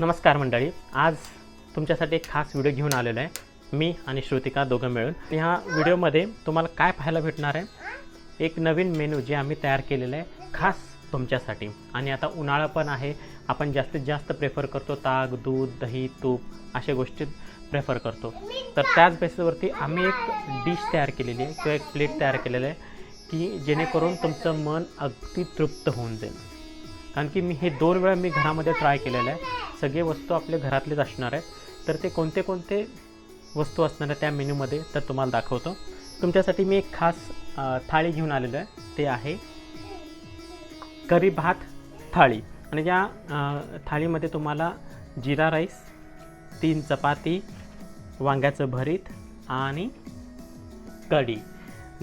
नमस्कार मंडळी. आज तुमच्यासाठी एक खास व्हिडिओ घेऊन आलेलो आहे. मी आणि श्रुतिका दोघं मिळून. ह्या व्हिडिओमध्ये तुम्हाला काय पाहायला भेटणार आहे? एक नवीन मेनू जे आम्ही तयार केलेलं आहे खास तुमच्यासाठी. आणि आता उन्हाळा पण आहे. आपण जास्तीत जास्त प्रेफर करतो ताक दूध दही तूप अशा गोष्टी प्रेफर करतो. तर त्याच बेसिसवरती आम्ही एक डिश तयार केलेली आहे. किंवा एक प्लेट तयार केलेलं आहे की जेणेकरून तुमचं मन अगदी तृप्त होऊन जाईल. कारण की मी हे दोन वेळा मी घरामध्ये ट्राय केलेलं आहे. सगळे वस्तू आपल्या घरातलेच असणार आहेत. तर ते कोणते कोणते वस्तू असणार आहे त्या मेन्यूमध्ये तर तुम्हाला दाखवतो. तुमच्यासाठी मी एक खास थाळी घेऊन आलेलो आहे. ते आहे करी भात थाळी. आणि या थाळीमध्ये तुम्हाला जिरा राईस तीन चपाती वांग्याचं भरीत आणि कढी.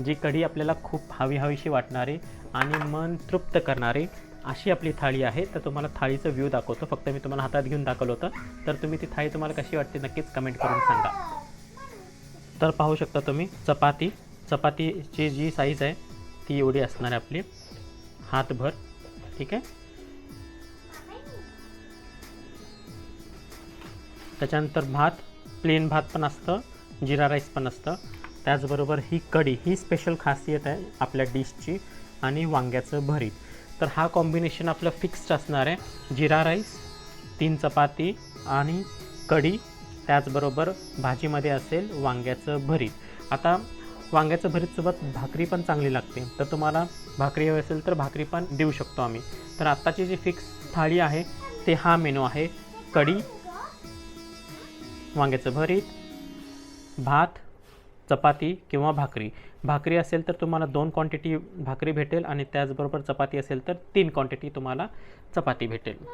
जी कढी आपल्याला खूप हवी हवीशी वाटणारी आणि मन तृप्त करणारी अशी आपली थाळी आहे. तर तुम्हाला थाळीचं व्ह्यू दाखवतो. फक्त मी तुम्हाला हातात घेऊन दाखवलं होतं. तर तुम्ही ती थाळी तुम्हाला कशी वाटते नक्कीच कमेंट करून सांगा. तर पाहू शकता तुम्ही चपाती. चपातीची जी साईज आहे ती एवढी असणार आहे आपली. हातभर. ठीक आहे? त्याच्यानंतर भात. प्लेन भात पण असतं. जिरा राईस पण असतं. त्याचबरोबर ही कढी. ही स्पेशल खासियत आहे आपल्या डिशची आणि वांग्याचं भरीत. तर हा कॉम्बिनेशन आपलं फिक्स्ड असणार आहे. जिरा राईस तीन चपाती आणि कढी. त्याचबरोबर भाजीमध्ये असेल वांग्याचं भरीत. आता वांग्याचं भरीतसोबत भाकरी पण चांगली लागते. तर तुम्हाला भाकरी हवी असेल तर भाकरी पण देऊ शकतो आम्ही. तर आत्ताची जी फिक्स थाळी आहे ते हा मेनू आहे. कढी वांग्याचं भरीत भात चपाती किंवा भाकरी. भाकरी असेल तर तुम्हाला दोन क्वांटिटी भाकरी भेटेल आणि त्याचबरोबर चपाती असेल तर तीन क्वांटिटी तुम्हाला चपाती भेटेल.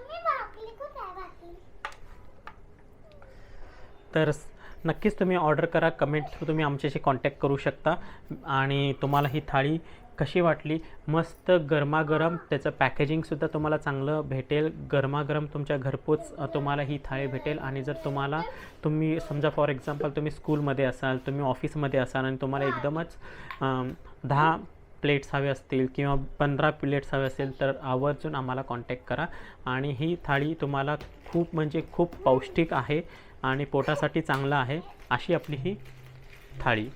तर नक्कीच तुम्ही ऑर्डर करा. कमेंट थ्रू तुम्ही आमच्याशी कॉन्टॅक्ट करू शकता. आणि तुम्हाला ही थाळी कशी वाटली? मस्त गरमागरम. त्याचं पॅकेजिंगसुद्धा तुम्हाला चांगलं भेटेल. गरमागरम तुमच्या घरपोच तुम्हाला ही थाळी भेटेल. आणि जर तुम्हाला तुम्ही समजा फॉर एक्झाम्पल तुम्ही स्कूलमध्ये असाल तुम्ही ऑफिसमध्ये असाल आणि तुम्हाला एकदमच दहा प्लेट्स हवे असतील किंवा पंधरा प्लेट्स हवे असेल तर आवर्जून आम्हाला कॉन्टॅक्ट करा. आणि ही थाळी तुम्हाला खूप म्हणजे खूप पौष्टिक आहे आणि पोटासाठी चांगलं आहे अशी आपली ही थाळी.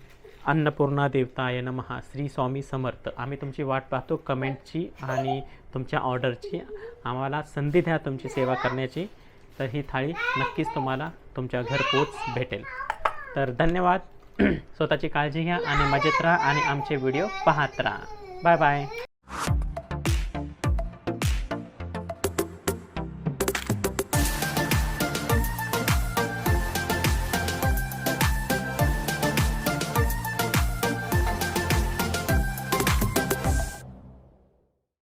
अन्नपूर्णा देवताय नमहा श्री स्वामी समर्थ. आम्ही तुमची वाट पाहतो कमेंटची आणि तुमच्या ऑर्डरची. आम्हाला संधी द्या तुमची सेवा करण्याची. तर ही थाळी नक्कीच तुम्हाला तुमच्या घरपोच भेटेल. तर धन्यवाद. स्वतःची काळजी घ्या आणि मजेत राहा आणि आमचे व्हिडिओ पाहत राहा. Bye bye.